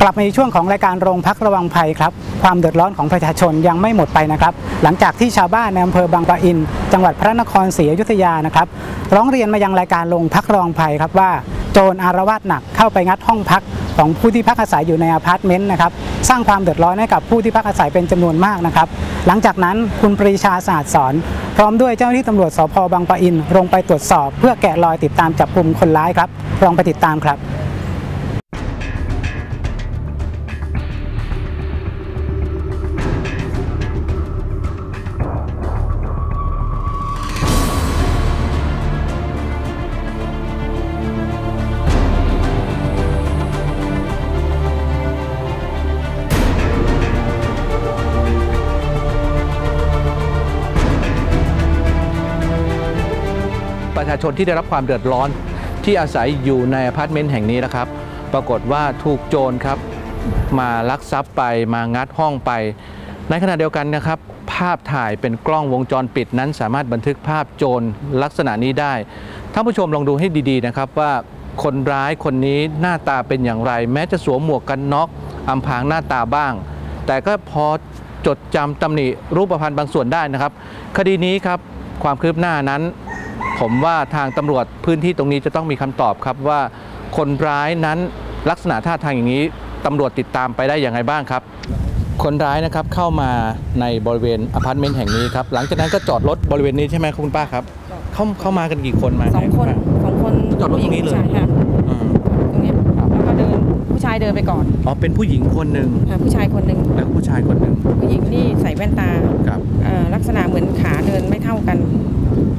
กลับมาในช่วงของรายการโรงพักระวังภัยครับ ความเดือดร้อนของประชาชนยังไม่หมดไปนะครับ หลังจากที่ชาวบ้านในอำเภอบางปะอิน จังหวัดพระนครศรีอยุธยานะครับร้องเรียนมายังรายการโรงพักระวังภัยครับว่าโจรอารวาสหนักเข้าไปงัดห้องพักของผู้ที่พักอาศัยอยู่ในอพาร์ตเมนต์นะครับสร้างความเดือดร้อนให้กับผู้ที่พักอาศัยเป็นจำนวนมากนะครับ หลังจากนั้นคุณปรีชาศาสะอาดสอน พร้อมด้วยเจ้าหน้าที่ตำรวจสพบางปะอินลงไปตรวจสอบ เพื่อแกะรอยติดตามจับกลุ่มคนร้ายครับลองไปติดตามครับ ชาชนที่ได้รับความเดือดร้อน ที่อาศัยอยู่ในอพาร์ตเมนต์แห่งนี้นะครับ ปรากฏว่าถูกโจรครับมาลักทรัพย์ไปมางัดห้องไป ในขณะเดียวกันนะครับ ภาพถ่ายเป็นกล้องวงจรปิดนั้น สามารถบันทึกภาพโจรลักษณะนี้ได้ท่านผู้ชมลองดูให้ดีๆนะครับว่าคนร้ายคนนี้หน้าตาเป็นอย่างไร แม้จะสวมหมวกกันน็อกอำพรางหน้าตาบ้าง แต่ก็พอจดจำตำหนิรูปพรรณบางส่วนได้นะครับ คดีนี้ครับความคืบหน้านั้น ผมว่าทางตำรวจพื้นที่ตรงนี้จะต้องมีคำตอบครับว่าคนร้ายนั้นลักษณะท่าทางอย่างนี้ตำรวจติดตามไปได้อย่างไรบ้างครับ คนร้ายนะครับเข้ามาในบริเวณอพาร์ตเมนต์แห่งนี้ครับหลังจากนั้นก็จอดรถบริเวณนี้ใช่ไหมครับคุณป้าครับเข้าเข้ามากันกี่คนมาสองคนสองคนจอดรถตรงนี้เลยผู้หญิงผู้ชายค่ะอืมตรงเนี้ยแล้วก็เดินผู้ชายเดินไปก่อนอ๋อเป็นผู้หญิงคนหนึ่งค่ะผู้ชายคนหนึ่งแล้วก็ผู้ชายคนหนึ่งผู้หญิงนี่ใส่แว่นตาครับเอ่อลักษณะเหมือนขาเดินไม่เท่ากัน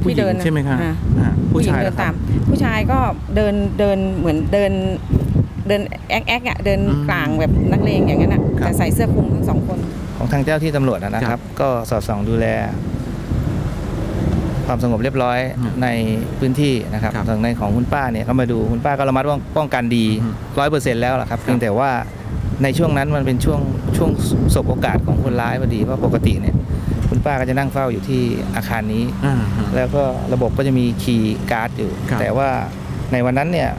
ผู้หญิงที่เดินน่ะใช่ไหมครับอ่าอ่าผู้ชายเดินะนคตารับมผู้ชายก็เดินเดินเหมือนเดินเดินแอ๊กแอ๊กอะเดินอืมกลางแบบนักเลงอย่างนั้นอะครับแต่ใส่เสื้อคลุมทั้งสองคน ของทางเจ้าที่ตำรวจนะนะคครัรับบก็สอดส่องดูแล ความสงบเรียบร้อยอืมในพื้นที่นะครับครับทางในของคุณป้าเนี่ยก็มาดูคุณป้าก็ระมัดป้องกันดีอืมร้อยเปอร์เซ็นต์แล้วล่ะครับเพียงแต่ว่าในช่วงนั้นมันเป็นช่วงช่วงสบโอกาสของคนร้ายพอดีเพราะปกติเนี่ย คุณป้าก็จะนั่งเฝ้าอยู่ที่อาคารนี้อ่าแล้วก็ระบบก็จะมีคีย์การ์ดอยู่ครับแต่ว่าในวันนั้นเนี่ย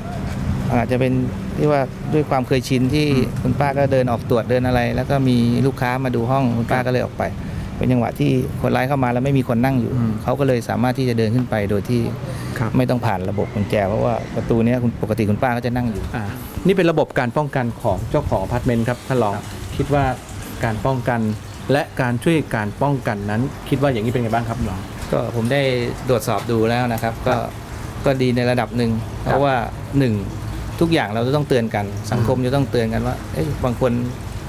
อาจจะเป็นที่ว่าด้วยความเคยชินที่อืมคุณป้าก็เดินออกตรวจเดินอะไร แล้วก็มีลูกค้ามาดูห้องคุณป้าก็เลยออกไป เป็นจังหวะที่คนร้ายเข้ามาแล้วไม่มีคนนั่งอยู่อืมเขาก็เลยสามารถที่จะเดินขึ้นไปโดยที่ครับไม่ต้องผ่านระบบกุญแจ เพราะว่าประตูเนี้ยคุณปกติคุณป้าก็จะนั่งอยู่อ่านี่เป็นระบบการป้องกันของเจ้าของอพาร์ตเมนต์ครับท่านรองคิดว่าการป้องกัน และการช่วยการป้องกันนั้น คิดว่าอย่างนี้เป็นไงบ้างครับรองก็ผมได้ตรวจสอบดูแล้วนะครับ ก็ก็ดีในระดับหนึ่งเพราะว่าหนึ่งทุกอย่างเราจะต้องเตือนกัน สังคมจะต้องเตือนกันว่าเอ้ยบางคน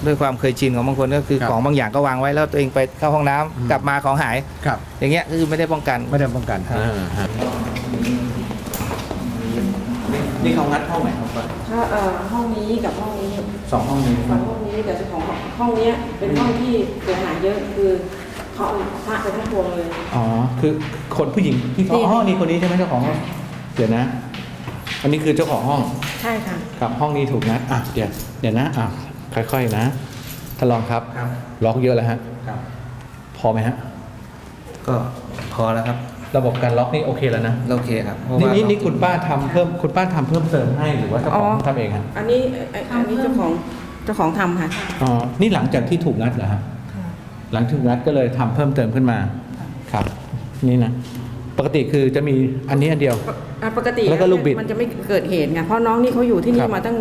ด้วยความเคยชินของบางคนก็คือครับของบางอย่างก็วางไว้แล้วตัวเองไปเข้าห้องน้ำอืมกลับมาของหายครับอย่างเงี้ยก็คือไม่ได้ป้องกันไม่ได้ป้องกันครับอ่าฮะ นี่เขางัดห้องไหนครับป้าถ้าห้องนี้กับห้องนี้สองห้องนี้สองห้องนี้แต่เจ้าของห้องเนี้ยเป็นห้องที่เสียหายเยอะคือเขาเอาพระไปทั้งพวงเลยอ๋อคือคนผู้หญิงที่เขานี่อ๋อนี่คนนี้ใช่ไหมเจ้าของห้องเดี๋ยวนะ อันนี้คือเจ้าของห้อง ใช่ค่ะครับห้องนี้ถูกนะอะเดี๋ยวเดี๋ยวนะอะค่อยๆนะท่านรองครับครับล็อกเยอะแล้วฮะครับพอไหมฮะก็พอแล้วครับ ระบบการล็อกนี่โอเคแล้วนะโอเคครับเพราะนี่ว่านี่นี่คุณป้าทำเพิ่มคุณป้าทำเพิ่มเติมให้หรือว่าเจ้าของอ๋อทำเองฮะอันนี้อันอันนี้เจ้าของเจ้าของทำค่ะ อ๋อนี่หลังจากที่ถูกงัดเหรอฮะหลังถูกงัดก็เลยทำเพิ่มเติมขึ้นมาครับ นี่นะ ปกติคือจะมีอันนี้อันเดียว อะปกติแล้วก็ลูกบิดมันจะไม่เกิดเหตุไงเพราะน้องนี่เขาอยู่ที่คนี่รับ มาตั้ง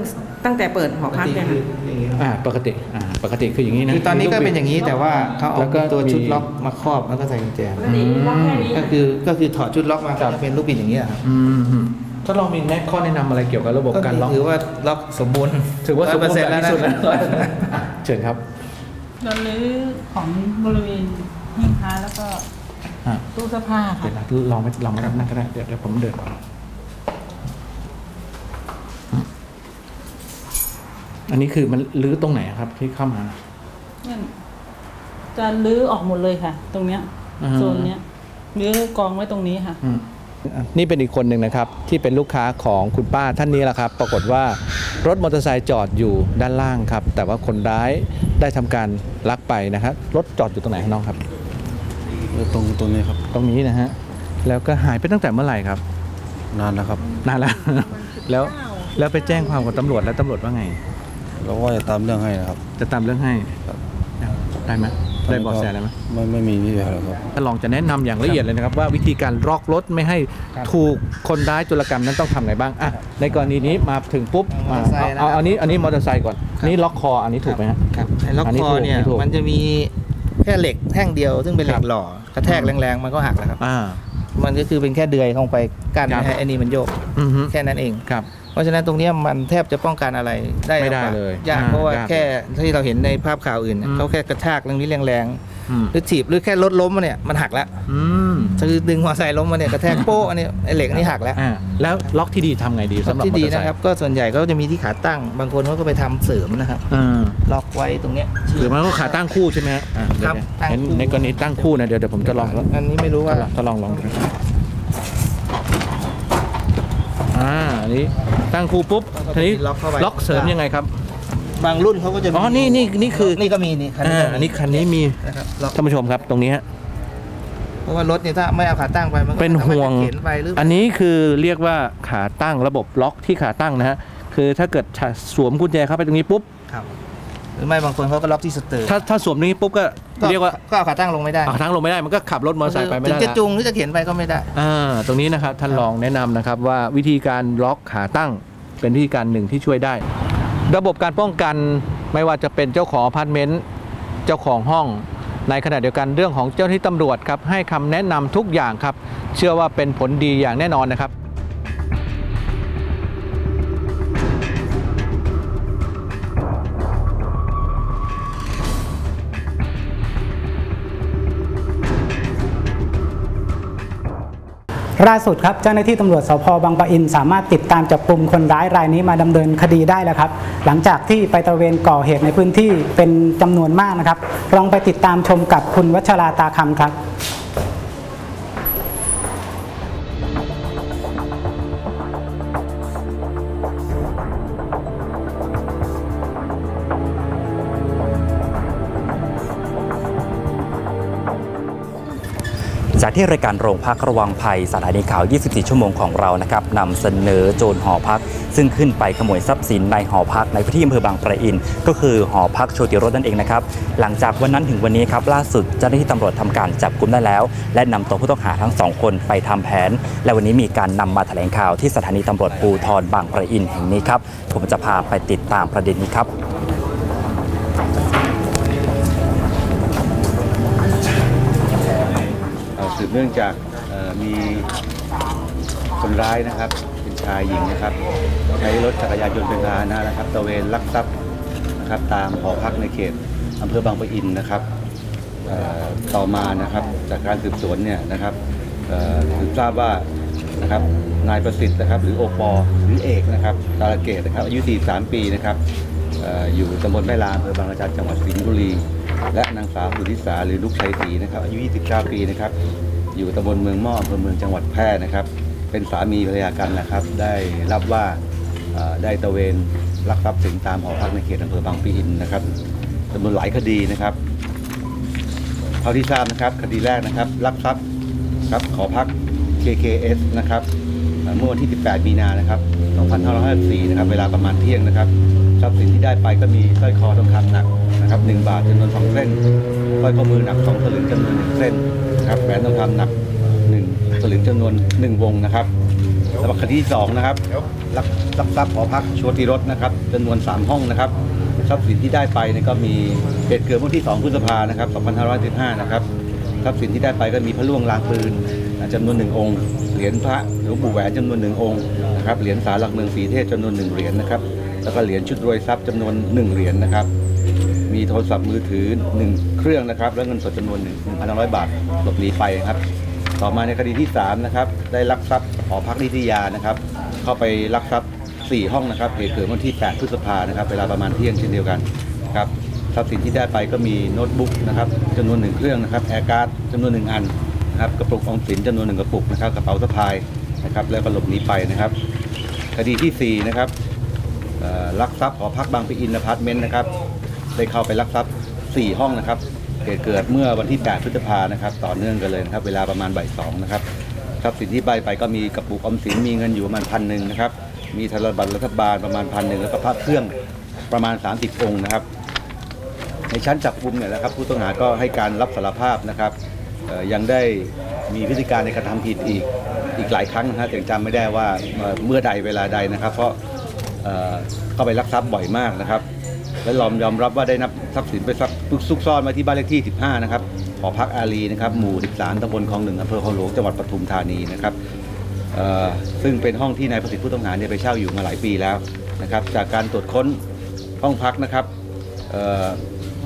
ตั้งแต่เปิดหอพักเนี่ยคืค่ะออย่างนี้ครับอ่าปกติอ่าปกติคืออย่างนี้นะ คือตอนนี้ก็เป็นอย่างนี้แต่ว่าเขาเอาแล้วก็ตัวชุดมี ล็อกมาครอบแล้วก็ใส่กุญแจปกติล็อกแค่นี้ ก็คือก็คือถอดชุดล็อกมาก็จะเป็นลูกบิดอย่างนี้ยครับอืมฮึถ้าลองมีแนะข้อแนะนำอะไรเกี่ยวกับระบบการล็อก ถือว่าล็อกสมบูรณ์ถือว่าสมบูรณ์แบบที่สุดแล้แล้ววอะเชิญครับ เราลื้อของบริเวณหิ้งพระแล้วก็อะ ตู้เสื้อผ้าเดี๋ยวค่ะนะลองไม่ลองไม่นั่งก็ได้เดี๋ยวเดี๋ยวผมเดินก่อนอันนี้คือมันลื้อตรงไหนครับที่เข้ามาเนี่ยจะลื้อออกหมดเลยค่ะ ตรงเนี้ยอ่าโซนเนี้ยลื้อกองไว้ตรงนี้ค่ะอืมนี่เป็นอีกคนหนึ่งนะครับ ที่เป็นลูกค้าของคุณป้าท่านนี้แหละครับ ปรากฏว่ารถมอเตอร์ไซค์จอดอยู่ด้านล่างครับ แต่ว่าคนร้ายได้ทำการลักไปนะครับรถจอดอยู่ตรงไหนครับน้องครับ ตรงตรงนี้ครับ ตรงนี้นะฮะ แล้วก็หายไปตั้งแต่เมื่อไหร่ครับ นานแล้วครับ นานแล้ว แล้วแล้วไปแจ้งความกับตำรวจแล้วตำรวจว่าไง เราก็จะตามเรื่องให้นะครับ จะตามเรื่องให้ครับได้ไหมได้เบาะแสอะไรไหมไม่ไม่มีที่อะไรครับท่านรองจะแนะนำอย่างละเอียดเลยนะครับ ว่าวิธีการล็อกรถไม่ให้ครับถูกคนร้ายโจรกรรมนั้นต้องทำไงบ้างอะในกรณีนี้มาถึงปุ๊บมอมาเตอร์ไซค์นะครับเอาอันนี้อันนี้มอเตอร์ไซค์ก่อนครับนี่ล็อกคออันนี้ถูกไหมฮะครับไอ้ล็อกอันนี้คอถูกเนี่ยอันนี้ถูกมันจะมีแค่เหล็กแท่งเดียวซึ่งเป็นเหล็ครักบหล่อกระแทกแรงๆ มันก็หักแล้วครับอ่า มันก็คือเป็นแค่เดือยลงไปกั้นครับ ไม่ให้ไอ้นี่มันโยกอือฮึแค่นั้นเอง ครับ เพราะฉะนั้นตรงเนี้ยมันแทบจะป้องกันอะไรได้ไม่ได้ำบากเลยยากอ่าเพราะว่ายากแค่ที่เราเห็นในภาพข่าวอื่นเนี่ยอืม เขาแค่กระชากเรื่องนี้แรงอืมๆหรือถีบหรือแค่รถล้มมาเนี่ยมันหักแล้ว อืม คือดึงมอเตอร์ไซค์ล้มมาเนี่ยกระแทกโป๊ะอันนี้ไอ้เหล็กนี่หักแล้วอ่าแล้วล็อกที่ดีทำไงดีสำหรับที่มอดีเตอร์ไซนะค์ครับ ก็ส่วนใหญ่ก็จะมีที่ขาตั้ง บางคนเขาก็ไปทำเสริมนะครับอ่าล็อกไว้ตรงเนี้ยหรือมันก็ขาตั้งคู่ใช่ไหมฮะอะครับเดี๋ยวตั้งเห็นคู่ในกรณีตั้งคู่นะเดี๋ยวเดี๋ยวผมจะลองอันนี้ไม่รู้ว่าทดลองลองดูอ่าอันนี้ตั้งคู่ปุ๊บทีนี้ล็อกเข้าไปล็อกเสริมยังไงครับบางรุ่นเขาก็จะมีอ๋อ นี่นี่นี่คือ นี่ก็มีนี่คันนี้อ่าก็มีอันนี้คันนี้มีนะครับล็อกท่านผู้ชมครับ ตรงนี้ฮะเพ ราะว่ารถเนี่ยถ้าไม่เอาขาตั้งไปมันก็เป็นห่วงสามารถจะเข็นไปหรือออันนี้คือเรียกว่าขาตั้งระบบล็อกที่ขาตั้งนะฮะคือถ้าเกิดสวมกุญแจเข้าไปตรงนี้ปุ๊บครับหรือไม่บางคนเขาก็ล็อกที่สเตอร์ถ้าถ้าสวมตรงนี้ปุ๊บก็เรียกว่าก็เอาขาตั้งลงไม่ได้เอาทั้งลงไม่ได้มันก็ขับรถมอเตอร์ไซค์ไปไม่ได้ถึงจะละจูงหรือจะเข็นไปก็ไม่ได้อ่าตรงนี้นะครับท่านรองแนะนำนะครับว่าวิธีการล็อกขาตั้งเป็นวิธีการหนึ่งที่ช่วยได้ ระบบการป้องกันไม่ว่าจะเป็นเจ้าของอพาร์ตเมนต์เจ้าของห้อง ในขณะเดียวกันเรื่องของเจ้าหน้าที่ตำรวจครับให้คำแนะนำทุกอย่างครับ เชื่อว่าเป็นผลดีอย่างแน่นอนนะครับ ล่าสุดครับเจ้าหน้าที่ตำรวจสพบางปะอิน สามารถติดตามจับกลุ่มคนร้ายรายนี้มาดำเนินคดีได้แล้วครับ หลังจากที่ไปตระเวนก่อเหตุในพื้นที่เป็นจำนวนมากนะครับ ลองไปติดตามชมกับคุณวัชราตาคำครับากที่รายการโรงพักระวังภัยสถานีข่าว 24 ชั่วโมงของเรานะครับนำเสนอโจรหอพัก ซึ่งขึ้นไปขโมยทรัพย์สินในหอพักในพื้นที่อำเภอบางปะอิน ก็คือหอพักโชติรสนั่นเองนะครับ หลังจากวันนั้นถึงวันนี้ครับล่าสุดเจ้าหน้าที่ตำรวจทำการจับกุมได้แล้ว และนำตัวผู้ต้องหาทั้งสองคนไปทำแผน และวันนี้มีการนำมาแถลงข่าวที่สถานีตำรวจภูธรบางปะอินแห่งนี้ครับผมจะพาไปติดตามประเด็นนี้ครับ บเนื่องจากมีคนร้ายนะครับเป็นชายหญิงนะครับ ใช้รถจักรยานยนต์เป็นพาหนะนะครับตระเวนลักทรัพย์นะครับตามหอพักในเขตอำเภอบางปะอินนะครับต่อมานะครับจากการสืบสวนเนี่ยนะครับสืบทราบว่านะครับนายประสิทธิ์นะครับหรือโอปอหรือเอกนะครับตาลเกตนะครับอายุ 43 ปีนะครับอออยู่ตำบลแม่ลาอำเภอบางระจันจังหวัดสิงห์บุรี และนางสาวสุธิสาหรือลูกชัยศรีนะครับอายุ 29 ปีนะครับ อยู่ตำบลเมืองม้ออำเภอเมืองจังหวัดแพร่นะครับ เป็นสามีภรรยากันนะครับ ได้รับว่าได้ตระเวนลักทรัพย์สินตามหอพักในเขตอำเภอบางปะอินนะครับจำนวนหลายคดีนะครับเท่าที่ทราบนะครับ คดีแรกนะครับลักทรัพย์ครับขอพัก KKS นะครับเอ่อเมื่อวันที่ 18 มีนานะครับ 2554 นะครับ เวลาประมาณเที่ยงนะครับ ทรัพย์สินที่ได้ไปก็มีสร้อยคอทองคำหนักนะครับ 1 บาทจำนวน 2 เส้น สร้อยข้อมือหนัก 2 สลึงจำนวน 1 เส้น นะครับแหวนทองคำหนัก1สลึงจำนวน1วงนะครับแล้วก็คดีที่2นะครับลักลักทรัพย์หอพักโชติรสนะครับจำนวน3ห้องนะครับทรัพย์สินที่ได้ไปเนี่ยก็มีเหตุเกิดเมื่อวันที่2พฤษภานะครับ2515นะครับทรัพย์สินที่ได้ไปก็มีพระล่วงลางปืนจำนวนหนึ่งองค์ เหรียญพระหลวงปู่แหวนจำนวนหนึ่งองค์นะครับเหรียญสารหลักเมืองสีเทพจำนวนหนึ่งเหรียญนะครับแล้วก็เหรียญชุดรวยทรัพย์จำนวนหนึ่งเหรียญนะครับ มีโทรศัพท์มือถือหนึ่งเครื่องนะครับ และเงินสดจำนวนหนึ่งพันร้อยบาทหลบหนีไปครับ ต่อมาในคดีที่ 3 นะครับ ได้ลักทรัพย์หอพักนิตยานะครับ เข้าไปลักทรัพย์ 4 ห้องนะครับเหตุเกิดวันที่ 8 พฤษภานะครับ เวลาประมาณเที่ยงเช่นเดียวกันนะครับทรัพย์สินที่ได้ไปก็มีโน้ตบุ๊กนะครับจำนวนหนึ่งเครื่องนะครับแอร์การ์ดจำนวนหนึ่งอันนะครับกระปุกออมสินจำนวนหนึ่งกระปุกนะครับกระเป๋าสะพายนะครับแล้วก็หลบหนีไปนะครับคดีที่4นะครับลักทรัพย์หอพักบางปะอินอพาร์ตเมนต์นะครับ ได้เข้าไปลักทรัพย์ 4 ห้องนะครับเหตุเกิดเมื่อวันที่ 8 พฤษภานะครับ ต่อเนื่องกันเลยนะครับ เวลาประมาณบ่ายสองนะครับ ทรัพย์สินที่ใบไปก็มีกระปุกออมสิน มีเงินอยู่ประมาณพันหนึ่งนะครับ มีธนบัตรรัฐบาลประมาณพันหนึ่งแล้วก็พระเครื่องประมาณ 30 องค์นะครับ ในชั้นจับกุมเนี่ยนะครับ ผู้ต้องหาก็ให้การรับสารภาพนะครับยังได้มีพฤติการในการทำผิดอีกอีกหลายครั้งนะฮะแต่ยังจำไม่ได้ว่าเมื่อใดเวลาใดนะครับ เพราะเข้าไปลักทรัพย์บ่อยมากนะครับ และยอมยอมรับว่าได้นับทรัพย์สินไปซักซุกซ่อนไว้ที่บ้านเลขที่ 15 นะครับหอพักอารีนะครับหมู่ 13ตำบลคลองหนึ่งอำเภอคลองหลวงจังหวัดปทุมธานีนะครับซึ่งเป็นห้องที่นายประสิทธิ์ผู้ต้องหาเนี่ยไปเช่าอยู่มาหลายปีแล้วนะครับ จากการตรวจค้นห้องพักนะครับ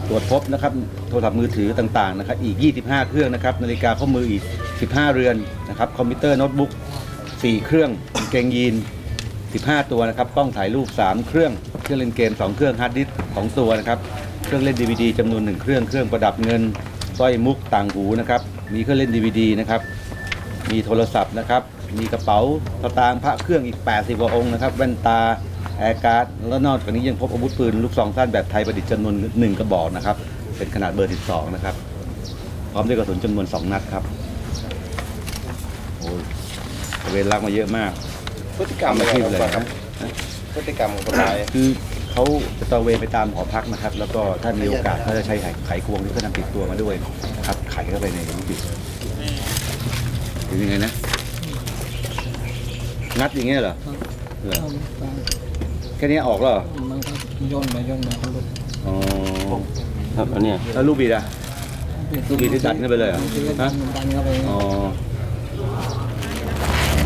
ตรวจพบนะครับโทรศัพท์มือถือต่างๆนะครับอีก 25 เครื่องนะครับนาฬิกาข้อมืออีก 15 เรือนนะครับคอมพิวเตอร์โน้ตบุ๊ก 4 เครื่องเกงยีน 15 ตัวนะครับกล้องถ่ายรูป 3 เครื่อง เครื่องเล่นเกม 2 เครื่องฮาร์ดดิสก์2ตัวนะครับ เครื่องเล่น DVD จำนวน 1 เครื่อง เครื่องประดับเงินสร้อยมุกต่างหูนะครับ มีเครื่องเล่น DVD นะครับ มีโทรศัพท์นะครับ มีกระเป๋าสตางค์พระเครื่องอีก 80กว่าองค์นะครับ แว่นตา แอร์การ์ด แล้วนอกจากนี้ยังพบอาวุธปืนลูกซองสั้นแบบไทยประดิษฐ์จำนวนหนึ่งกระบอกนะครับ เป็นขนาดเบอร์ 12 นะครับ พร้อมด้วยกระสุนจำนวน 2 นัดครับโอ้ยตระเวรลักมาเยอะมากพฤติกรรมทำอาชีพเลยคครัรับบ พฤติกรรมของคนร้ายคือเขาจะตระเวนไปตามหอพักนะครับ แล้วก็ถ้ามีโอกาสเขาจะใช้ไขไขควงที่เขานำติดตัวมาด้วยนะครับไขเข้าไปในลูกบิดเป็นยังไงนะงัดอย่างเงี้ยเหรอเหรอแค่นี้ออกแล้วเหรอมันก็ย่นมาย่นมาก็หลุดอ๋อครับอันเนี้ยแล้วลูกบิดอะลูกบิดที่ดัดขึ้นไปเลยเหรอฮะดันเข้าไปอ๋อ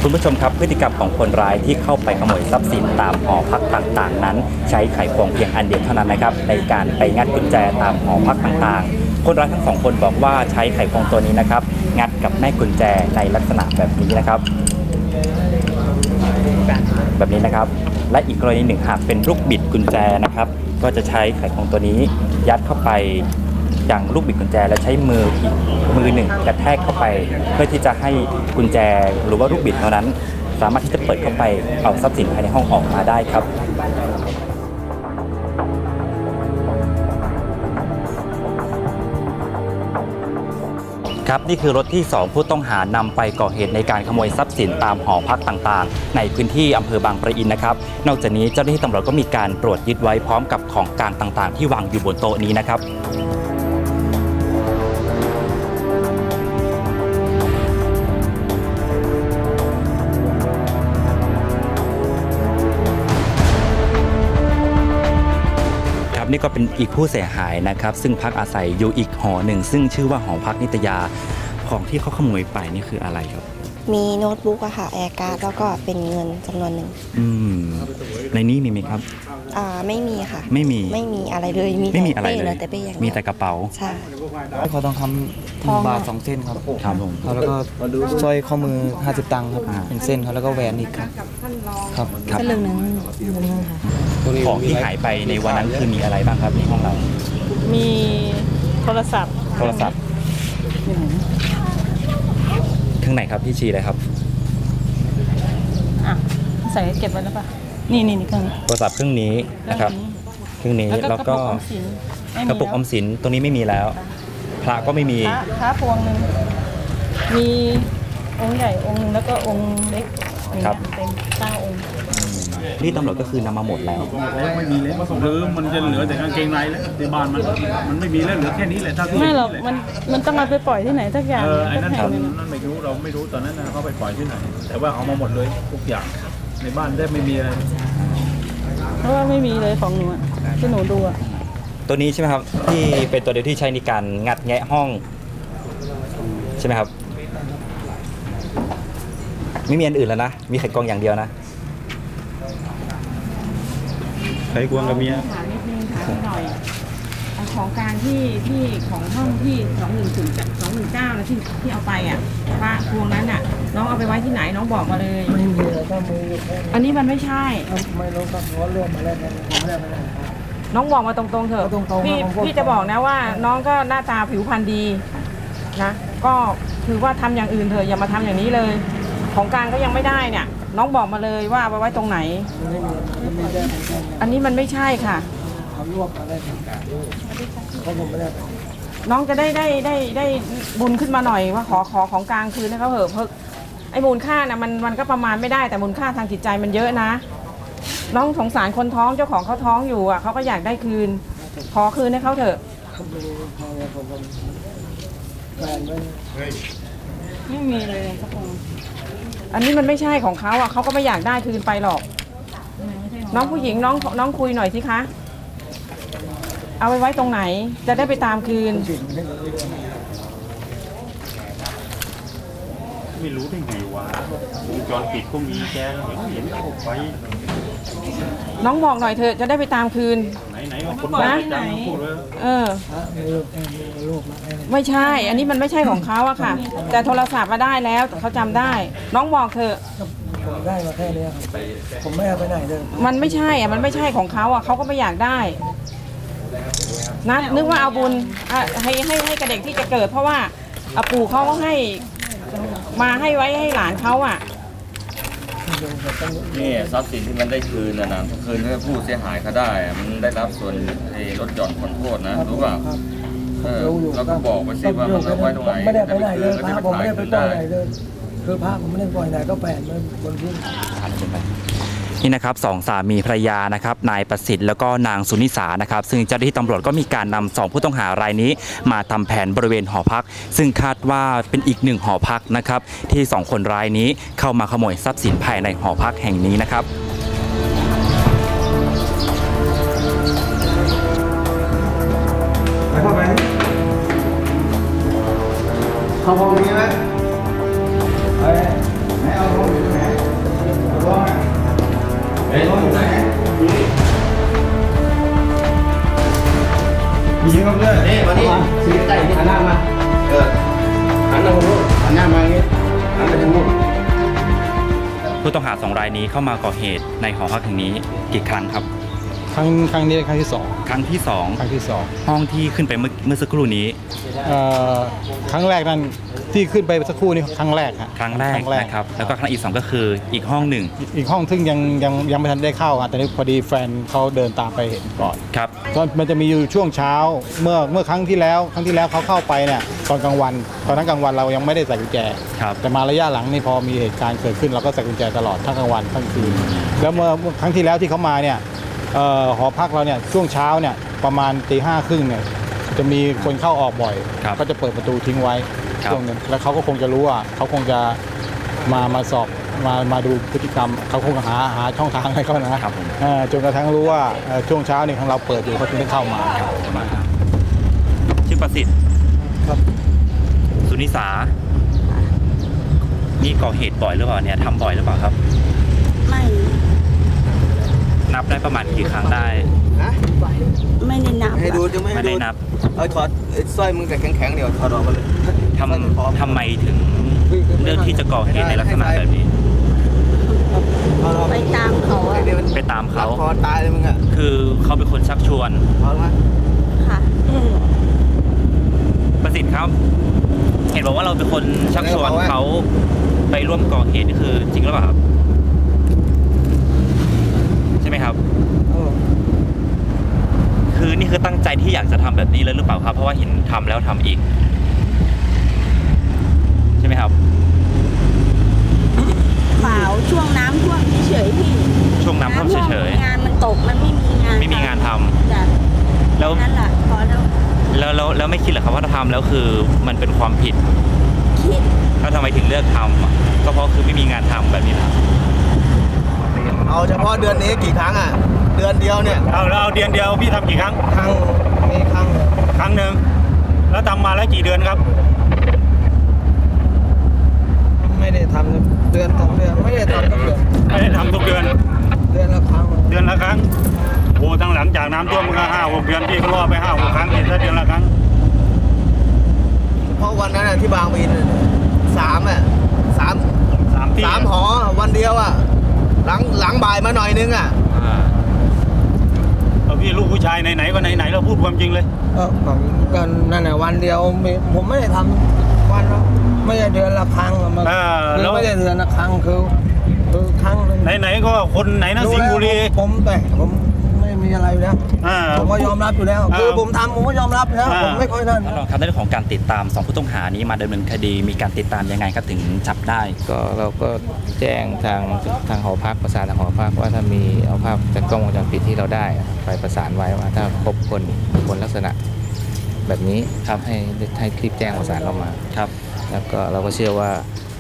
คุณผู้ชมครับพฤติกรรมของคนร้ายที่เข้าไปขโมยทรัพย์สินตามหอพักต่างๆ นั้น ใช้ไขควงเพียงอันเดียวเท่านั้นนะครับในการไปงัดกุญแจตามหอพักต่างๆคนร้ายทั้งสองคนบอกว่าใช้ไขควงตัวนี้นะครับ งัดกับแม่กุญแจในลักษณะแบบนี้นะครับ แบบนี้นะครับ และอีกกรณีหนึ่งหากเป็นลูกบิดกุญแจนะครับ ก็จะใช้ไขควงตัวนี้ยัดเข้าไป อย่างลูกบิดกุญแจและใช้มืออีกมือหนึ่งกระแทกเข้าไป เพื่อที่จะให้กุญแจหรือว่าลูกบิดเท่านั้น สามารถที่จะเปิดเข้าไปเอาทรัพย์สินภายในห้องออกมาได้ครับครับนี่คือรถที่ 2 ผู้ต้องหานำไปก่อเหตุในการขโมยทรัพย์สินตามหอพักต่างๆ ในพื้นที่อำเภอบางปะอินนะครับ นอกจากนี้เจ้าหน้าที่ตำรวจก็มีการตรวจยึดไว้พร้อมกับของกลางต่างๆ ที่วางอยู่บนโต๊ะนี้นะครับ นี่ก็เป็นอีกผู้เสียหายนะครับ ซึ่งพักอาศัยอยู่อีกหอหนึ่ง ซึ่งชื่อว่าหอพักนิตยาของที่เขาขโมยไปนี่คืออะไรครับ มีโน้ตบุ๊กอะค่ะแอร์การ์ดแล้วก็เป็นเงินจำนวนหนึ่งอืมในนี้มีไหมครับ อ่าไม่มีค่ะ ไม่มี ไม่มีอะไรเลยมีไม่มีแต่อะไรเป้เลย แต่เป้อย่างเดียวมีแต่กระเป๋า ใช่เขาต้องทำหนึ่งบาทสองเส้นครับครับผม ครับแล้วก็สร้อยข้อมือ 50 ตังค์ครับอ่าเป็นเส้นครับแล้วก็แหวนอีกครับครับครับก็เรื่องนึงเรื่องนึงค่ะ ของที่หายไปในวันนั้นคือมีอะไรบ้างครับในห้องเรา มีโทรศัพท์ โทรศัพท์ ข้างไหนครับพี่ชีเลยครับอะใส่เก็บไว้แล้วปะนี่นี่นี่เครื่องนี้โทรศัพท์เครื่องนี้นะครับเครื่องนี้แล้วแล้วก็ก็กระปุกออมสินไม่มีกระปุกออมสินตรงนี้ไม่มีแล้ว พระก็ไม่มีพระพระพวงหนึ่งมีองค์ใหญ่องค์หนึ่งแล้วก็องค์เล็กอย่างครัเงี้บยเป็นเก้าองค์ นี่ตำรวจก็คือนำมาหมดแล้วไม่มีแล้วหรือมันจะเหลือแต่กางเกงในแล้วในบ้านมันมันไม่มีแล้วเหลือแค่นี้แหละถ้าที่ไม่หรอกมันมันต้องเอาไปปล่อยที่ไหนสักอย่างเออไอ้นั่นสักแห่งหนึ่งนั่นไม่รู้เราไม่รู้ตอนนั้นนะเขาไปปล่อยที่ไหน แต่ว่าเอามาหมดเลยทุกอย่างในบ้านได้ไม่มีอะไรเพราะว่าไม่มีเลยของหนูอะที่หนูดูอะตัวนี้ใช่ไหมครับที่เป็นตัวเดียวที่ใช้ในการงัดแงะห้อง ใช่ไหมครับ ไม่มีอันอื่นแล้วนะ มีไข่กรองอย่างเดียวนะ ใครกวงกับเมียถามนิดนึงถามหน่อยเอาของกลารที่ที่ของห้องที่สองหนึ่งศูนย์สองหนึ่งเก้านะที่ที่เอาไปอะพระพวงนั้นอะ น้องเอาไปไว้ที่ไหนน้องบอกมาเลยไม่มีเลยก็มืออันนี้มันไม่ใช่ไม่รู้ครับว่าเรื่องมาแล้วนะผมไม่ได้ไม่ได้น้องบอกมาตรงๆเถอะเอาตรงๆพี่ครับผมพี่จะบอกนะว่า น้องก็หน้าตาผิวพรรณดีนะก็คือว่าทำอย่างอื่นเถอะอย่ามาทำอย่างนี้เลย ของกลารก็ยังไม่ได้เนี่ย น้องบอกมาเลยว่าเอาไปไว้ตรงไหนไม่มีมันมีได้ของแกนอันนี้มันไม่ใช่ค่ะ เขารวบมาได้ของแกนเพราะผมไม่ได้ไปน้องจะได้ได้ได้ได้บุญขึ้นมาหน่อยว่าขอขอของกลางคืนให้เขาเหอะเพิกไอ้มูลค่านะมันมันก็ประมาณไม่ได้แต่มูลค่าทางจิตใจมันเยอะนะ น้องสงสารคนท้องเจ้าของเขาท้องอยู่อะเขาก็อยากได้คืน ขอคืนให้เขาเถอะไม่มีเลยสักองค์ อันนี้มันไม่ใช่ของเขาอะเขาก็ไม่อยากได้คืนไปหรอก น้องผู้หญิงน้องน้องคุยหน่อยสิคะ เอาไปไว้ตรงไหน จะได้ไปตามคืน ไม่รู้ได้ไงวะวงจรปิดก็มีแกเห็นเห็นเข้าไปน้องบอกหน่อยเถอะจะได้ไปตามคืน ไหนไหนๆว่าคนบ้าจังพูดเลยเออ ไม่ใช่ อันนี้มันไม่ใช่ของเขาอะค่ะ แต่โทรศัพท์มาได้แล้วเขาจำได้ น้องบอกเถอะผมได้มาแค่เนี้ยครับผมไม่เอาไปไหนเลยมันไม่ใช่อะมันไม่ใช่ของเขาอะเขาก็ไม่อยากได้นะนึกว่าเอาบุญอะให้ให้ให้กับเด็กที่จะเกิด เพราะว่าอะปู่เขาให้ มาให้ไว้ให้หลานเขาอะนี่ทรัพย์สินที่มันได้คืนนะนะคืนให้ผู้เสียหายเขาได้อะมันได้รับส่วนไอ้ลดหย่อนผ่อนโทษนะรู้ป่ะเออแล้วก็บอกไปสิว่ามันเอาไว้ตรงไหนไม่ได้ไปไหนเลยก็พระจะผมถ่าไม่ยได้ไปคืนปล่อได้ยไหนเลยคือพระผมไม่ได้ปล่อยไหนก็แปดมันบนพื้น นี่นะครับสองสามีภรรยานะครับนายประสิทธิ์แล้วก็นางสุนิสานะครับ ซึ่งเจ้าหน้าที่ตำรวจก็มีการนำสองผู้ต้องหารายนี้ มาทำแผนบริเวณหอพัก ซึ่งคาดว่าเป็นอีกหนึ่งหอพักนะครับ ที่สองคนรายนี้เข้ามาขโมยทรัพย์สินภายในหอพักแห่งนี้นะครับไปเข้าไปเข้าห้องนี้ไหม สองรายนี้เข้ามาก่อเหตุในหอพักแห่งนี้กี่ครั้งครับ ครั้งครั้งนี้ครั้งที่สองครั้งที่สองครั้งที่สองห้องที่ขึ้นไปเมื่อเมื่อสักครู่นี้เอ่อครั้งแรกนั้นที่ขึ้นไปสักครู่นี้ครั้งแรกฮะครั้งแรกนะครับแล้วก็ครั้งอีกสองก็คืออีกห้องหนึ่งอีกห้องซึ่งยังยังยังไม่ทันได้เข้าอะแต่นี่พอดีแฟนเขาเดินตามไปเห็นก่อนครับตอนมันจะมีอยู่ช่วงเช้าเมื่อเมื่อครั้งที่แล้ว ครั้งที่แล้วเขาเข้าไปเนี่ยตอนกลางวัน ตอนนั้นกลางวันเรายังไม่ได้ใส่กุญแจครับแต่มาระยะหลังนี่พอมีเหตุการณ์เกิดขึ้นเราก็ใส่กุญแจตลอดทั้งกลางวันทั้งคืนแล้วเมื่อเมื่อครั้งที่แล้วที่เขามาเนี่ยเอ่อ หอพักเราเนี่ยช่วงเช้าเนี่ยประมาณตีห้าครึ่งเนี่ยจะมีคนเข้าออกบ่อยก็จะเปิดประตูทิ้งไว้ครับ ช่วงหนึงแล้วเขาก็คงจะรู้ว่าเขาคงจะมามาสอบมามาดูพฤติกรรมเขาคงหาหาช่องทางให้เขานะครับผม เอ่อจนกระทั่งรู้ว่าเอ่อช่วงเช้าเนี่ยของเราเปิดอยู่เขาถึงได้เข้ามาชื่อประสิทธิ์ครับ สุนิสา นี่ก่อเหตุบ่อยหรือเปล่าเนี่ยทำบ่อยหรือเปล่าครับ ไม่ นับได้ประมาณกี่ครั้งได้ไม่ได้นับให้ดูจะไม่ให้ไม่ดูได้นับเอาถอดไอ้สร้อยมึงแต่แข็งๆเดี๋ยวถอดออกมาเลยทำทำไมถึงเลือกที่จะก่อเหตุในลักษณะแบบนี้ไปตามเขาอะไปตามเขา คอตายเลยมึงอะคือเขาเป็นคนชักชวน เอาละค่ะประสิทธิ์ครับ เห็นบอกว่าเราเป็นคนชักชวนเขาไปร่วมก่อเหตุนี่คือจริงหรือเปล่าครับใช่ไห มครับ คือนี่คือตั้งใจที่อยากจะทำแบบนี้เลยหรือเปล่าครับ เพราะว่าเห็นทำแล้วทำอีก ใช่ไหมครับเปล่าช่วงน้ำท่วมเฉยๆพี่ช่วงน้ำท่วมเฉยงานมันตกมันไม่มีงานๆไม่มีงานทำจ้ะแล้วนั่นแหละพอแล้วแล้วแล้วแล้วไม่คิดเหรอครับว่าถ้าทำแล้วคือมันเป็นความผิดคิดแล้วทำไมถึงเลือกทำอะก็เพราะคือไม่มีงานทำแบบนี้นะ เอาเฉพาะเดือนนี้กี่ครั้งอะ เดือนเดียวเนี่ยเอาแล้วเอาเดือนเดียวพี่ทำกี่ครั้ง ครั้งมีครั้งครั้งหนึ่งแล้วทำมาแล้วกี่เดือนครับ ไม่ได้ทำเดือนสองเดือนไม่ได้ทำทุกเดือนไม่ได้ทำทุกเดือน เดือนละครั้งเดือนละครั้งโอ้ตั้งหลังจากน้ำท่วมมันก็ห้าหกเดือนพี่ก็รอไปห้าหกครั้งนี่ถ้าเดือนละครั้งเพราะวันนั้นอะที่บางวินสามอะสามสามที่สามหอวันเดียวอะ หลังหลังบ่ายมาหน่อยนึงอะเอาพี่ลูกผู้ชายไหนๆก็ไหนๆเราพูดความจริงเลยเออผมก็นั่นแหละวันเดียวมีผมไม่ได้ทำวันละไม่ใช่เดือนละครั้งอะมันอ่าคือแล้วไม่ได้เดือนละครั้งคือคือครั้งหนึงไหนๆก็คนไหนนะสิงห์บุรีผมแต่ผมไม่มีอะไรอยู่แล้วอ่า ผมก็ยอมรับอยู่แล้วอ่าคือผมทำผมก็ยอมรับอยู่แล้วอ่าผมไม่ค่อยนั่นท่านรองครับในเรื่องของการติดตามสองผู้ต้องหานี้มาดำเนินคดีมีการติดตามยังไงครับถึงจับได้ ก็เราก็แจ้งทางทางหอพักประสานทางหอพักว่าถ้ามีเอาภาพจากกล้องวงจรปิดที่เราได้ไปประสานไว้ว่าถ้าพบคนคนลักษณะแบบนี้ครับ ให้ให้คลิปแจ้งประสานเรามา ครับ แล้วก็เราก็เชื่อว่า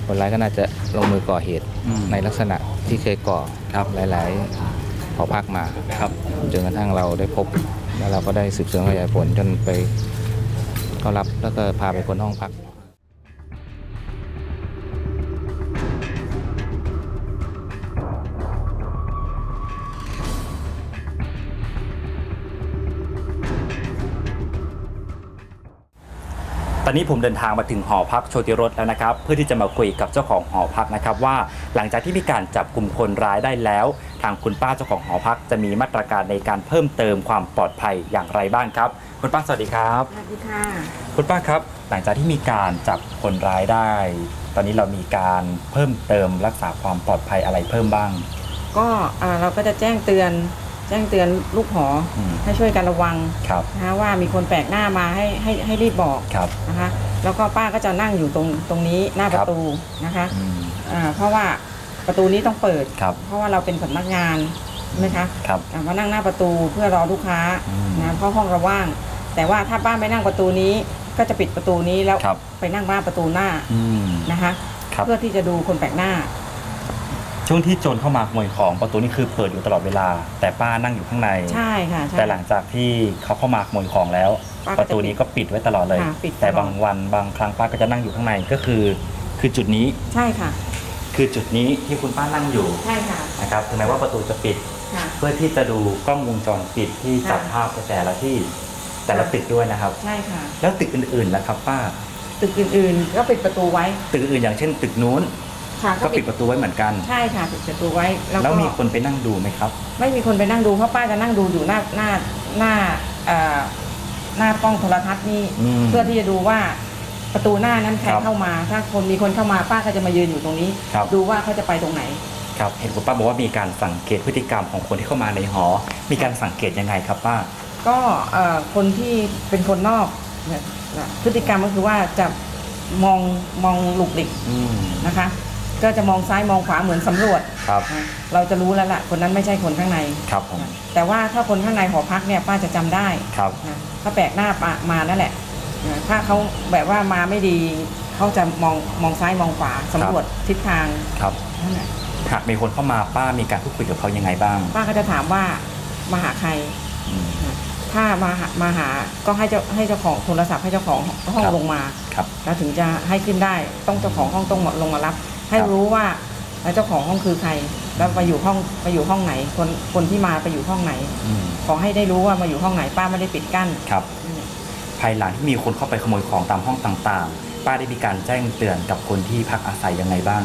คนร้ายก็น่าจะลงมือก่อเหตุอืมในลักษณะที่เคยก่อครับ หลายๆ หอพักมาครับจนกระทั่งเราได้พบแล้วเราก็ได้สืบสวนขยายผลจนไปเขารับแล้วก็พาไปคนห้องพัก ตอนนี้ผมเดินทางมาถึงหอพักโชติรสแล้วนะครับ เพื่อที่จะมาคุยกับเจ้าของหอพักนะครับ ว่าหลังจากที่มีการจับกลุ่มคนร้ายได้แล้ว ทางคุณป้าเจ้าของหอพักจะมีมาตรการในการเพิ่มเติมความปลอดภัยอย่างไรบ้างครับ คุณป้าสวัสดีครับ สวัสดีค่ะ คุณป้าครับ หลังจากที่มีการจับคนร้ายได้ ตอนนี้เรามีการเพิ่มเติมรักษาความปลอดภัยอะไรเพิ่มบ้าง ก็อ่าเราก็จะแจ้งเตือน แจ้งเตือนลูกหออมให้ช่วยกันระวังครับนะคะว่ามีคนแปลกหน้ามาให้ให้ให้รีบบอกครับนะคะแล้วก็ป้าก็จะนั่งอยู่ตรงตรงนี้หน้าประตูนะคะอืมอ่าเพราะว่าประตูนี้ต้องเปิดครับเพราะว่าเราเป็นสำนักงานใช่ไหมคะครับอ่ามานั่งหน้าประตูเพื่อรอลูกค้าอืมนะเพราะห้องเราว่าง แต่ว่าถ้าป้าไม่นั่งประตูนี้ก็จะปิดประตูนี้แล้วครับไปนั่งหน้าประตูหน้าอืมนะคะครับเพื่อที่จะดูคนแปลกหน้า ช่วงที่โจรเข้ามาขโมยของประตูนี่คือเปิดอยู่ตลอดเวลา แต่ป้านั่งอยู่ข้างใน ใช่ค่ะใช่ แต่หลังจากที่เขาเข้ามาขโมยของแล้ว ป้าก็ประตูนี้ก็ปิดไว้ตลอดเลย ค่ะปิดตลอด แต่บางวันบางครั้งป้าก็จะนั่งอยู่ข้างในก็คือ คือจุดนี้ใช่ค่ะ คือจุดนี้ที่คุณป้านั่งอยู่ใช่ค่ะนะครับถึงแม้ว่าประตูจะปิด ค่ะ เพื่อที่จะดูกล้องวงจรปิดที่จับค่ะ ภาพแต่ละที่แต่ละตึกด้วยนะครับ ใช่ค่ะ แล้วตึกอื่นๆล่ะครับ ป้าตึกอื่นๆก็ปิดประตูไว้ ตึกอื่นอย่างเช่น ตึกนู้น ค่ะก็ปิดประตูไว้เหมือนกัน ใช่ค่ะปิดประตูไว้แล้วแล้วก็มีคนไปนั่งดูไหมครับ ไม่มีคนไปนั่งดูเพราะป้าจะนั่งดูอยู่หน้าหน้าหน้าเอ่อหน้ากล้องโทรทัศน์นี่อืมเพื่อที่จะดูว่าประตูหน้านั้นใครครับเข้ามา ถ้าคนมีคนเข้ามาป้าก็จะมายืนอยู่ตรงนี้ ครับ ดูว่าเขาจะไปตรงไหน ครับ เห็นคุณป้าบอกว่ามีการสังเกตพฤติกรรมของคนที่เข้ามาในหอ มีการสังเกตยังไงครับป้า ก็เอ่อคนที่เป็นคนนอกเนี่ยพฤติกรรมก็คือว่าจะมองมองหลุกหลิก อืม นะคะ ก็จะมองซ้ายมองขวาเหมือนสำรวจ ครับนะเราจะรู้แล้วล่ะ คนนั้นไม่ใช่คนข้างใน ครับผม แต่ว่าถ้าคนข้างในหอพักเนี่ยป้าจะจำได้ครับ นะถ้าแปลกหน้าปะมานั่นแหละนะถ้าเขาแบบว่ามาไม่ดี เขาจะมองมองซ้ายมองขวาสำรวจทิศทางครับ นั่นแหละหากมีคนเข้ามาป้ามีการพูดคุยกับเขายังไงบ้างป้าก็จะถามว่ามาหาใคร อืมนะถ้ามาหามาหาก็ให้เจ้าให้เจ้าของโทรศัพท์ให้เจ้าของห้องครับ ลงมา ครับ แล้วถึงจะให้ขึ้นได้ต้องเจ้าของห้องต้องลงมารับ ให้ครับรู้ว่าเจ้าของห้องคือใคร แล้วไปอยู่ห้องไปอยู่ห้องไหน คนคนที่มาไปอยู่ห้องไหนอืมขอให้ได้รู้ว่ามาอยู่ห้องไหนป้าไม่ได้ปิดกั้นครับ ภายหลังที่มีคนเข้าไปขโมยของตามห้องต่างๆ ป้าได้มีการแจ้งเตือนกับคนที่พักอาศัยยังไงบ้าง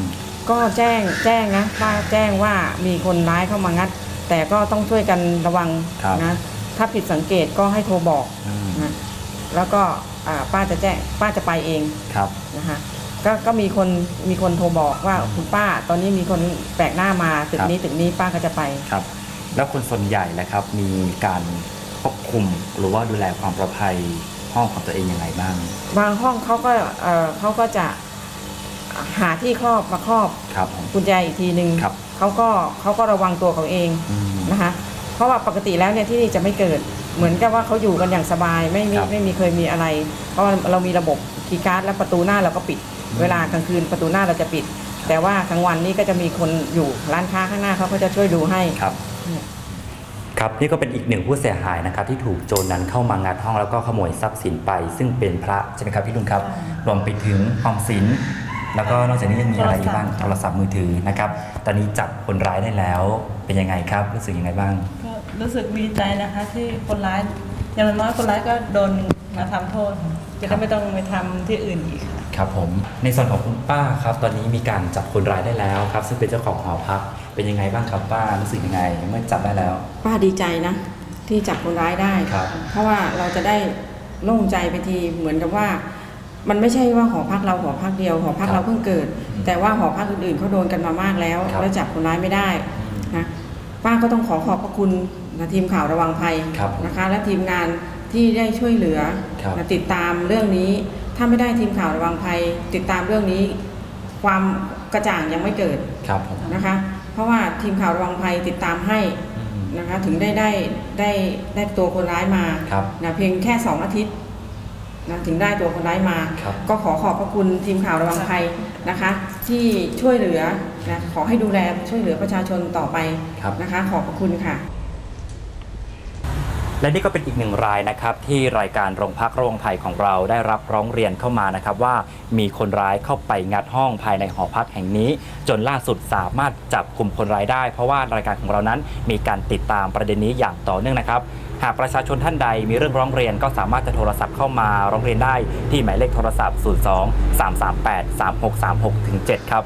ก็แจ้งแจ้งนะป้าแจ้งว่ามีคนร้ายเข้ามางัด แต่ก็ต้องช่วยกันระวังครับนะถ้าผิดสังเกตก็ให้โทรบอกอืมนะแล้วก็อ่าป้าจะแจ้งป้าจะไปเองครับนะคะ ก็ก็มีคนมีคนโทรบอกว่าคุณป้า ตอนนี้มีคนแปลกหน้ามาตึกครับนี้ตึกนี้ป้าก็จะไปครับ แล้วคนส่วนใหญ่นะครับมีการควบคุมหรือว่าดูแลความปลอดภัยห้องของตัวเองยังไงบ้าง บางห้องเขาก็เอ่อเขาก็จะหาที่ครอบมาครอบครับผมกุญแจอีกทีหนึ่งครับเขาก็เขาก็ระวังตัวเขาเองอืมนะคะเพราะว่าปกติแล้วเนี่ยที่นี่จะไม่เกิดเหมือนกับว่าเขาอยู่กันอย่างสบายไม่มีครับไม่มีเคยมีอะไร เพราะว่าเรามีระบบคีย์การ์ดและประตูหน้าเราก็ปิด เวลากลางคืนประตูหน้าเราจะปิด แต่ว่ากลางวันนี่ก็จะมีคนอยู่ร้านค้าข้างหน้าเขาก็จะช่วยดูให้ครับครับนี่ก็เป็นอีกหนึ่งผู้เสียหายนะครับที่ถูกโจรนั้นเข้ามางัดห้องแล้วก็ขโมยทรัพย์สินไป ซึ่งเป็นพระใช่ไหมครับพี่ลุงครับรวมไปถึงออมสินแล้วก็นอกจากนี้ยังมีอะไรอีกบ้างโทรศัพท์มือถือนะครับ ตอนนี้จับคนร้ายได้แล้ว เป็นยังไงครับรู้สึกยังไงบ้างก็รู้สึกดีใจนะคะที่คนร้ายอย่างน้อยคนร้ายก็โดนมาทำโทษจะได้ไม่ต้องไปทำที่อื่นอีก ค่ะครับผมในส่วนของคุณป้าครับ ตอนนี้มีการจับคนร้ายได้แล้วครับ ซึ่งเป็นเจ้าของหอพักเป็นยังไงบ้างครับป้ารู้สึกยังไงเมื่อจับได้แล้ว ป้าดีใจนะ ที่จับคนร้ายได้ครับ เพราะว่าเราจะได้โล่งใจไปทีเหมือนกับว่า มันไม่ใช่ว่าหอพักเราหอพักเดียวหอพักเราเพิ่งเกิด แต่ว่าหอพักอื่นๆเขาโดนกันมามากแล้วครับแล้วจับคนร้ายไม่ได้นะป้าก็ต้องขอขอบพระคุณนะทีมข่าวระวังภัยครับนะคะ และทีมงานที่ได้ช่วยเหลือครับนะติดตามเรื่องนี้ ถ้าไม่ได้ทีมข่าวระวังภัยติดตามเรื่องนี้ ความกระจ่างยังไม่เกิดครับผมนะคะ เพราะว่าทีมข่าวระวังภัยติดตามให้นะคะถึงได้ได้ได้ได้ตัวคนร้ายมาครับนะเพียงแค่สองอาทิตย์นะถึงได้ตัวคนร้ายมาครับก็ขอขอบพระคุณทีมข่าวระวังภัยนะคะ ที่ช่วยเหลือนะขอให้ดูแลช่วยเหลือประชาชนต่อไปครับนะคะ ขอบพระคุณค่ะ และนี่ก็เป็นอีกหนึ่งรายนะครับที่รายการโรงพักระวังภัยของเราได้รับร้องเรียนเข้ามานะครับว่ามีคนร้ายเข้าไปงัดห้องภายในหอพักแห่งนี้ จนล่าสุดสามารถจับกลุ่มคนร้ายได้ เพราะว่ารายการของเรานั้นมีการติดตามประเด็นนี้อย่างต่อเนื่องนะครับหากประชาชนท่านใดมีเรื่องร้องเรียนก็สามารถจะโทรศัพท์เข้ามาร้องเรียนได้ที่หมายเลขโทรศัพท์ 02 338 3636ถึง7ครับ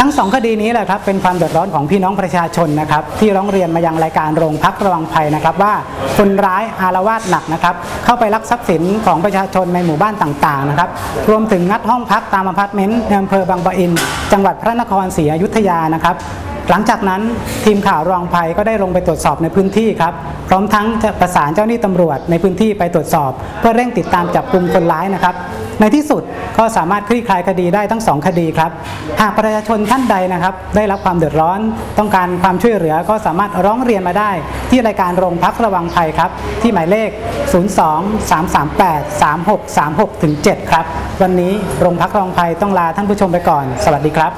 ทั้งสองคดีนี้แหละครับเป็นความเดือดร้อนของพี่น้องประชาชนนะครับที่ร้องเรียนมายังรายการโรงพักระวังภัยนะครับว่าคนร้ายอารวาสหนักนะครับเข้าไปลักทรัพย์สินของประชาชนในหมู่บ้านต่างๆนะครับรวมถึงงัดห้องพักตามอพาร์ตเมนต์ในอำเภอบางปะอิน จังหวัดพระนครศรีอยุธยานะครับ หลังจากนั้นทีมข่าวรองภัยก็ได้ลงไปตรวจสอบในพื้นที่ครับ พร้อมทั้งจะประสานเจ้าหน้าที่ตำรวจในพื้นที่ไปตรวจสอบ เพื่อเร่งติดตามจับกลุ่มคนร้ายนะครับ ในที่สุดก็สามารถคลี่คลายคดีได้ทั้งสองคดีครับ หากประชาชนท่านใดนะครับ ได้รับความเดือดร้อน ต้องการความช่วยเหลือก็สามารถร้องเรียนมาได้ ที่รายการโรงพักระวังภัยครับ ที่หมายเลข 02 338 3636ถึง7ครับ วันนี้โรงพักระวังภัยต้องลาท่านผู้ชมไปก่อน สวัสดีครับ